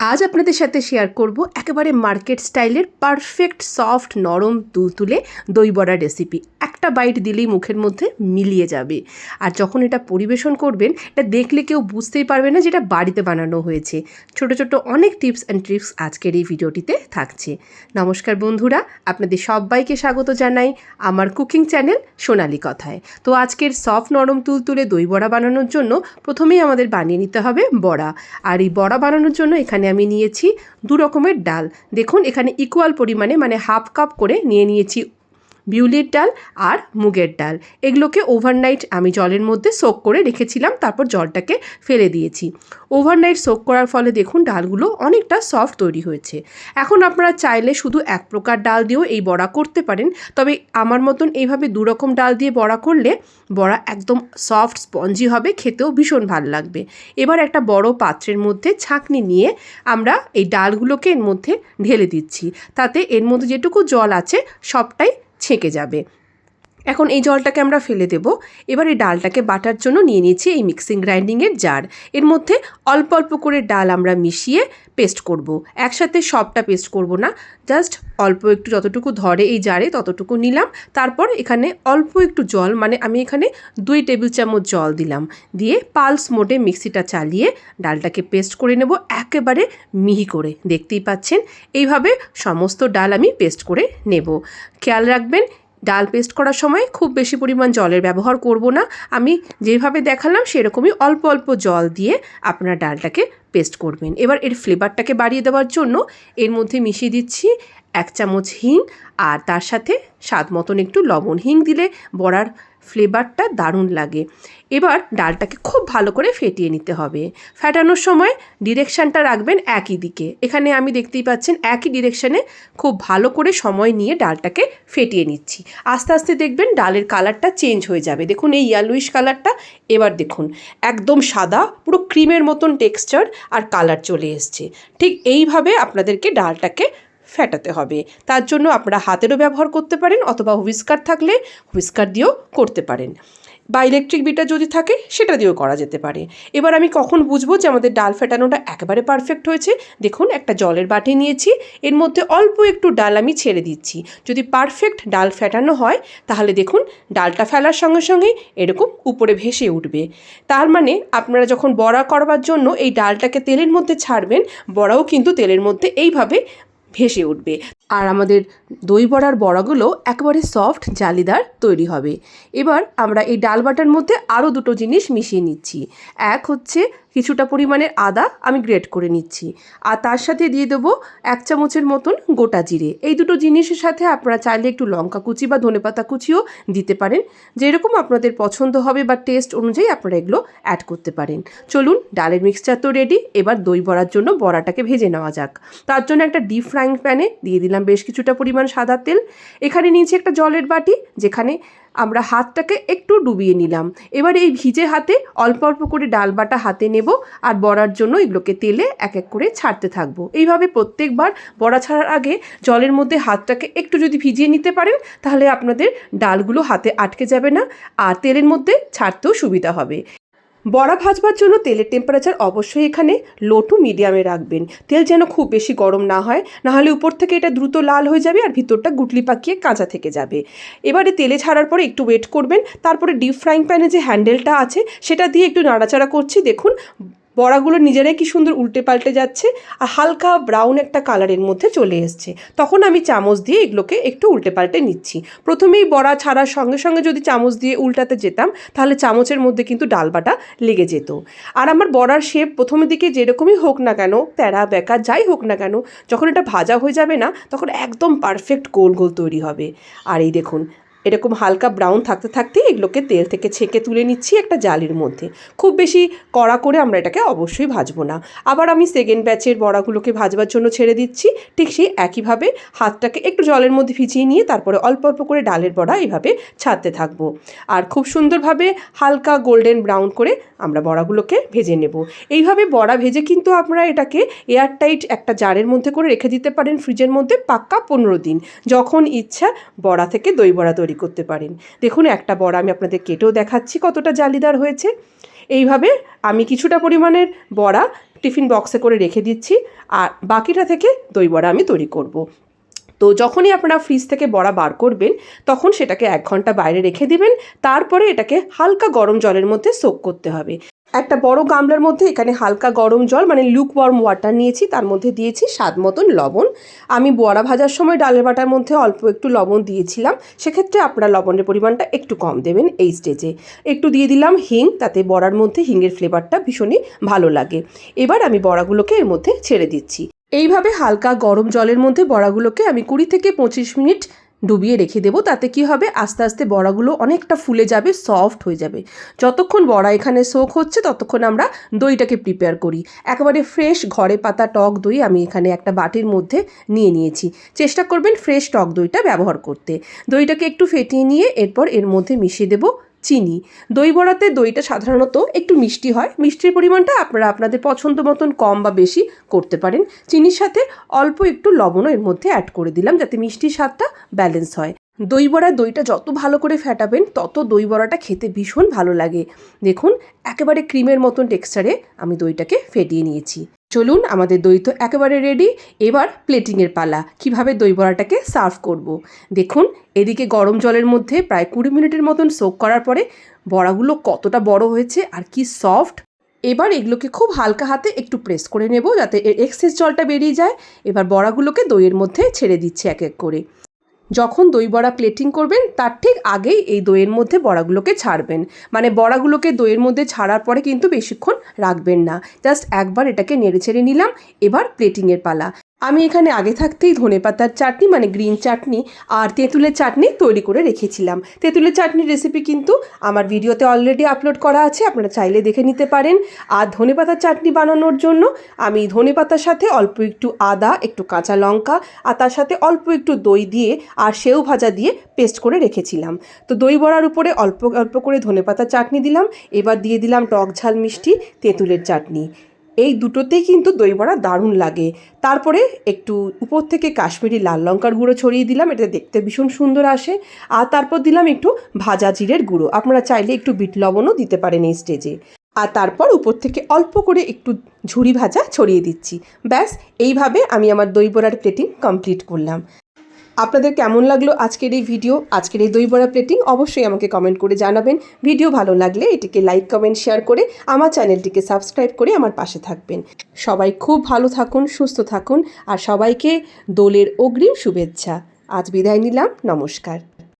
আজ আপনাদের সাথে শেয়ার করব একেবারে মার্কেট স্টাইলের পারফেক্ট সফট নরম তুলতুলে দই বড়া রেসিপি একটা বাইট দিলেই মুখের মধ্যে মিলিয়ে যাবে। আর যখন এটা পরিবেশন করবেন, এটা দেখলে কেউ বুঝতেই পারবে না যেটা বাড়িতে বানানো হয়েছে। ছোট ছোট অনেক টিপস অ্যান্ড ট্রিক্স আজকের এই ভিডিওটিতে থাকছে। নমস্কার বন্ধুরা, আপনাদের সবাইকে স্বাগত জানাই আমার কুকিং চ্যানেল সোনালি কথায়। তো আজকের সফট নরম তুলতুলে দই বড়া বানানোর জন্য প্রথমেই আমাদের বানিয়ে নিতে হবে বড়া। আর এই বড়া বানানোর জন্য এখানে আমি নিয়েছি দু রকমের ডাল। দেখুন, এখানে ইকুয়াল পরিমাণে মানে হাফ কাপ করে নিয়ে নিয়েছি বিউলির ডাল আর মুগের ডাল। এগুলোকে ওভারনাইট আমি জলের মধ্যে সোক করে রেখেছিলাম, তারপর জলটাকে ফেলে দিয়েছি। ওভারনাইট সোক করার ফলে দেখুন ডালগুলো অনেকটা সফট তৈরি হয়েছে। এখন আপনারা চাইলে শুধু এক প্রকার ডাল দিয়েও এই বড়া করতে পারেন, তবে আমার মতন এইভাবে দু রকম ডাল দিয়ে বড়া করলে বড়া একদম সফট স্পঞ্জি হবে, খেতেও ভীষণ ভালো লাগবে। এবার একটা বড় পাত্রের মধ্যে ছাঁকনি নিয়ে আমরা এই ডালগুলোকে এর মধ্যে ঢেলে দিচ্ছি। তাতে এর মধ্যে যেটুকু জল আছে সবটাই ছেঁকে যাবে। এখন এই জলটাকে আমরা ফেলে দেব। এবার এই ডালটাকে বাটার জন্য নিয়ে নিয়েছি এই মিক্সিং গ্রাইন্ডিংয়ের জার এর মধ্যে অল্প অল্প করে ডাল আমরা মিশিয়ে পেস্ট করব। একসাথে সবটা পেস্ট করব না। জাস্ট অল্প একটু যতটুকু ধরে এই জারে ততটুকু নিলাম। তারপর এখানে অল্প একটু জল মানে আমি এখানে দুই টেবিল চামচ জল দিলাম। দিয়ে পালস মোডে মিক্সিটা চালিয়ে ডালটাকে পেস্ট করে নেব একেবারে মিহি করে। দেখতেই পাচ্ছেন? এইভাবে সমস্ত ডাল আমি পেস্ট করে নেব। খেয়াল রাখবেন ডাল পেস্ট করার সময় খুব বেশি পরিমাণ জলের ব্যবহার করব না। আমি যেভাবে দেখালাম সেরকমই অল্প অল্প জল দিয়ে আপনার ডালটাকে পেস্ট করবেন। এবার এর ফ্লেভারটাকে বাড়িয়ে দেওয়ার জন্য এর মধ্যে মিশিয়ে দিচ্ছি এক চামচ হিং আর তার সাথে স্বাদ মতন একটু লবণ। হিং দিলে বড়ার ফ্লেভারটা দারুণ লাগে। এবার ডালটাকে খুব ভালো করে ফেটিয়ে নিতে হবে। ফেটানোর সময় ডিরেকশানটা রাখবেন একই দিকে। এখানে আমি দেখতেই পাচ্ছেন একই ডিরেকশানে খুব ভালো করে সময় নিয়ে ডালটাকে ফেটিয়ে নিচ্ছি। আস্তে আস্তে দেখবেন ডালের কালারটা চেঞ্জ হয়ে যাবে। দেখুন এই ইয়ালুইশ কালারটা। এবার দেখুন, একদম সাদা, পুরো ক্রিমের মতন টেক্সচার আর কালার চলে এসছে। ঠিক এইভাবে আপনাদেরকে ডালটাকে ফেটাতে হবে। তার জন্য আপনারা হাতেরও ব্যবহার করতে পারেন অথবা হুইস্কার থাকলে হুইস্কার দিয়েও করতে পারেন। বা ইলেকট্রিক বিটার যদি থাকে, সেটা দিয়েও করা যেতে পারে। এবার আমি কখন বুঝব যে আমাদের ডাল ফেটানোটা একেবারে পারফেক্ট হয়েছে? দেখুন, একটা জলের বাটি নিয়েছি, এর মধ্যে অল্প একটু ডাল আমি ছেড়ে দিচ্ছি। যদি পারফেক্ট ডাল ফেটানো হয়, তাহলে দেখুন, ডালটা ফেলার সঙ্গে সঙ্গেই এরকম উপরে ভেসে উঠবে। তার মানে আপনারা যখন বড়া করবার জন্য এই ডালটাকে তেলের মধ্যে ছাড়বেন, বড়াও কিন্তু তেলের মধ্যে এইভাবে ভেসে উঠবে। আর আমাদের দই বড়ার বড়াগুলো একেবারে সফট জালিদার তৈরি হবে। এবার আমরা এই ডাল বাটার মধ্যে আরও দুটো জিনিস মিশিয়ে নিচ্ছি। এক হচ্ছে কিছুটা পরিমাণের আদা আমি গ্রেট করে নিচ্ছি। আর তার সাথে দিয়ে দেবো এক চামচের মতন গোটা জিরে। এই দুটো জিনিসের সাথে আপনারা চাইলে একটু লঙ্কা কুচি বা ধনেপাতা কুচিও দিতে পারেন। যেরকম আপনাদের পছন্দ হবে বা টেস্ট অনুযায়ী আপনারা এগুলো অ্যাড করতে পারেন। চলুন ডালের মিক্সচার তো রেডি এবার দই বড়ার জন্য বড়াটাকে ভেজে নেওয়া যাক। তার জন্য একটা ডিপ ফ্রাইং প্যানে দিয়ে দিলাম বেশ কিছুটা পরিমাণ সাদা তেল। এখানে নিয়েছি একটা জলের বাটি, যেখানে আমরা হাতটাকে একটু ডুবিয়ে নিলাম। এবার এই ভিজে হাতে অল্প অল্প করে ডাল বাটা হাতে নেব আর বড়ার জন্য এগুলোকে তেলে এক এক করে ছাড়তে থাকব। এইভাবে প্রত্যেকবার বড়া ছাড়ার আগে জলের মধ্যে হাতটাকে একটু যদি ভিজিয়ে নিতে পারেন, তাহলে আপনাদের ডালগুলো হাতে আটকে যাবে না আর তেলের মধ্যে ছাড়তেও সুবিধা হবে। বড়া ভাজবার জন্য তেলের টেম্পারেচার অবশ্যই এখানে লো টু মিডিয়ামে রাখবেন। তেল যেন খুব বেশি গরম না হয় নাহলে উপর থেকে এটা দ্রুত লাল হয়ে যাবে আর ভিতরটা গুটলি পাকিয়ে কাঁচা থেকে যাবে। এবারে তেলে ছাড়ার পরে একটু ওয়েট করবেন, তারপরে ডিপ ফ্রাইং প্যানে যে হ্যান্ডেলটা আছে, সেটা দিয়ে একটু নাড়াচাড়া করছি। দেখুন বড়াগুলো নিজেরাই কি সুন্দর উল্টে পাল্টে যাচ্ছে আর হালকা ব্রাউন একটা কালারের মধ্যে চলে এসছে। তখন আমি চামচ দিয়ে এগুলোকে একটু উল্টে পাল্টে নিচ্ছি। প্রথমেই বড়া ছাড়ার সঙ্গে সঙ্গে যদি চামচ দিয়ে উল্টাতে যেতাম, তাহলে চামচের মধ্যে কিন্তু ডালবাটা লেগে যেত। আর আমার বড়ার শেপ প্রথম দিকে যেরকমই হোক না কেন প্যারা বেকা, যাই হোক না কেন, যখন এটা ভাজা হয়ে যাবে না, তখন একদম পারফেক্ট গোল গোল তৈরি হবে। আর এই দেখুন এরকম হালকা ব্রাউন থাকতে থাকতে এগুলোকে তেল থেকে ছেঁকে তুলে নিচ্ছি একটা জালির মধ্যে। খুব বেশি কড়া করে আমরা এটাকে অবশ্যই ভাজবো না। আবার আমি সেকেন্ড ব্যাচের বড়াগুলোকে ভাজবার জন্য ছেড়ে দিচ্ছি। ঠিক সেই একইভাবে হাতটাকে একটু জলের মধ্যে ভিজিয়ে নিয়ে তারপরে অল্প অল্প করে ডালের বড়া এইভাবে ছাড়তে থাকব। আর খুব সুন্দরভাবে হালকা গোল্ডেন ব্রাউন করে আমরা বড়াগুলোকে ভেজে নেব। এইভাবে বড়া ভেজে কিন্তু আপনারা এটাকে এয়ারটাইট একটা জারের মধ্যে করে রেখে দিতে পারেন ফ্রিজের মধ্যে পাক্কা পনেরো দিন। যখন ইচ্ছা বড়া থেকে দই বড়া তৈরি করতে পারেন। দেখুন, একটা বড়া আমি আপনাদের কেটেও দেখাচ্ছি কতটা জালিদার হয়েছে। এইভাবে আমি কিছুটা পরিমাণের বড়া টিফিন বক্সে করে রেখে দিচ্ছি। আর বাকিটা থেকে দই বড়া আমি তৈরি করব। তো যখনই আপনারা ফ্রিজ থেকে বড়া বার করবেন, তখন সেটাকে এক ঘণ্টা বাইরে রেখে দিবেন। তারপরে এটাকে হালকা গরম জলের মধ্যে সোক করতে হবে। একটা বড় গামলার মধ্যে এখানে হালকা গরম জল মানে লুক ওয়ার্ম ওয়াটার নিয়েছি, তার মধ্যে দিয়েছি স্বাদ মতন লবণ। আমি বড়া ভাজার সময় ডালের বাটার মধ্যে অল্প একটু লবণ দিয়েছিলাম, সেক্ষেত্রে আপনারা লবণের পরিমাণটা একটু কম দেবেন এই স্টেজে একটু দিয়ে দিলাম হিং, তাতে বড়ার মধ্যে হিঙের ফ্লেভারটা ভীষণই ভালো লাগে। এবার আমি বড়াগুলোকে এর মধ্যে ছেড়ে দিচ্ছি। এইভাবে হালকা গরম জলের মধ্যে বড়াগুলোকে আমি কুড়ি থেকে পঁচিশ মিনিট ডুবিয়ে রেখে দেবো। তাতে কি হবে? আস্তে আস্তে বড়াগুলো অনেকটা ফুলে যাবে, সফট হয়ে যাবে। যতক্ষণ বড়া এখানে সোক হচ্ছে, ততক্ষণ আমরা দইটাকে প্রিপেয়ার করি। একেবারে ফ্রেশ ঘরে পাতা টক দই আমি এখানে একটা বাটির মধ্যে নিয়ে নিয়েছি। চেষ্টা করবেন ফ্রেশ টক দইটা ব্যবহার করতে। দইটাকে একটু ফেটিয়ে নিয়ে এরপর এর মধ্যে মিশিয়ে দেবো চিনি। দই বড়াতে দইটা সাধারণত একটু মিষ্টি হয়। মিষ্টির পরিমাণটা আপনারা আপনাদের পছন্দ মতন কম বা বেশি করতে পারেন। চিনির সাথে অল্প একটু লবণও এর মধ্যে অ্যাড করে দিলাম যাতে মিষ্টির স্বাদটা ব্যালেন্স হয়। দই বড়া দইটা যত ভালো করে ফেটাবেন, তত দই বড়াটা খেতে ভীষণ ভালো লাগে। দেখুন, একেবারে ক্রিমের মতন টেক্সচারে আমি দইটাকে ফেটিয়ে নিয়েছি। চলুন আমাদের দই তো একেবারে রেডি এবার প্লেটিংয়ের পালা। কীভাবে দই বড়াটাকে সার্ভ করব। দেখুন, এদিকে গরম জলের মধ্যে প্রায় কুড়ি মিনিটের মতন সোক করার পরে বড়াগুলো কতটা বড় হয়েছে আর কি সফট এবার এগুলোকে খুব হালকা হাতে একটু প্রেস করে নেব যাতে এর এক্সেস জলটা বেরিয়ে যায়। এবার বড়াগুলোকে দইয়ের মধ্যে ছেড়ে দিচ্ছে এক এক করে। যখন দই বড়া প্লেটিং করবেন, তার ঠিক আগেই এই দইয়ের মধ্যে বড়াগুলোকে ছাড়বেন। মানে বড়াগুলোকে দইয়ের মধ্যে ছাড়ার পরে কিন্তু বেশিক্ষণ রাখবেন না। জাস্ট একবার এটাকে নেড়ে ছেড়ে নিলাম, এবার প্লেটিংয়ের পালা। আমি এখানে আগে থাকতেই ধনে পাতার চাটনি মানে গ্রিন চাটনি আর তেঁতুলের চাটনি তৈরি করে রেখেছিলাম। তেঁতুলের চাটনির রেসিপি কিন্তু আমার ভিডিওতে অলরেডি আপলোড করা আছে, আপনারা চাইলে দেখে নিতে পারেন। আর ধনে পাতার চাটনি বানানোর জন্য আমি ধনে পাতার সাথে অল্প একটু আদা, একটু কাঁচা লঙ্কা আর তার সাথে অল্প একটু দই দিয়ে আর সেও ভাজা দিয়ে পেস্ট করে রেখেছিলাম। তো দই বড়ার উপরে অল্প অল্প করে ধনে পাতার চাটনি দিলাম। এবার দিয়ে দিলাম টক ঝাল মিষ্টি তেঁতুলের চাটনি। এই দুটোতেই কিন্তু দই বড়া দারুণ লাগে। তারপরে একটু উপর থেকে কাশ্মীরি লাল লঙ্কার গুঁড়ো ছড়িয়ে দিলাম, এটা দেখতে ভীষণ সুন্দর আসে। আর তারপর দিলাম একটু ভাজা জিরের গুঁড়ো, আপনারা চাইলে একটু বিট লবণও দিতে পারেন এই স্টেজে। আর তারপর উপর থেকে অল্প করে একটু ঝুড়ি ভাজা ছড়িয়ে দিচ্ছি। ব্যাস, এইভাবে আমি আমার দই বড়ার প্লেটিং কমপ্লিট করলাম। আপনাদের কেমন লাগল আজকের এই ভিডিও আজকের এই দই বড়া প্লেটিং অবশ্যই আমাকে কমেন্ট করে জানাবেন। ভিডিও ভালো লাগলে এটিকে লাইক কমেন্ট শেয়ার করে আমার চ্যানেলটিকে সাবস্ক্রাইব করে আমার পাশে থাকবেন। সবাই খুব ভালো থাকুন, সুস্থ থাকুন আর সবাইকে দোলের অগ্রিম শুভেচ্ছা। আজ বিদায় নিলাম, নমস্কার।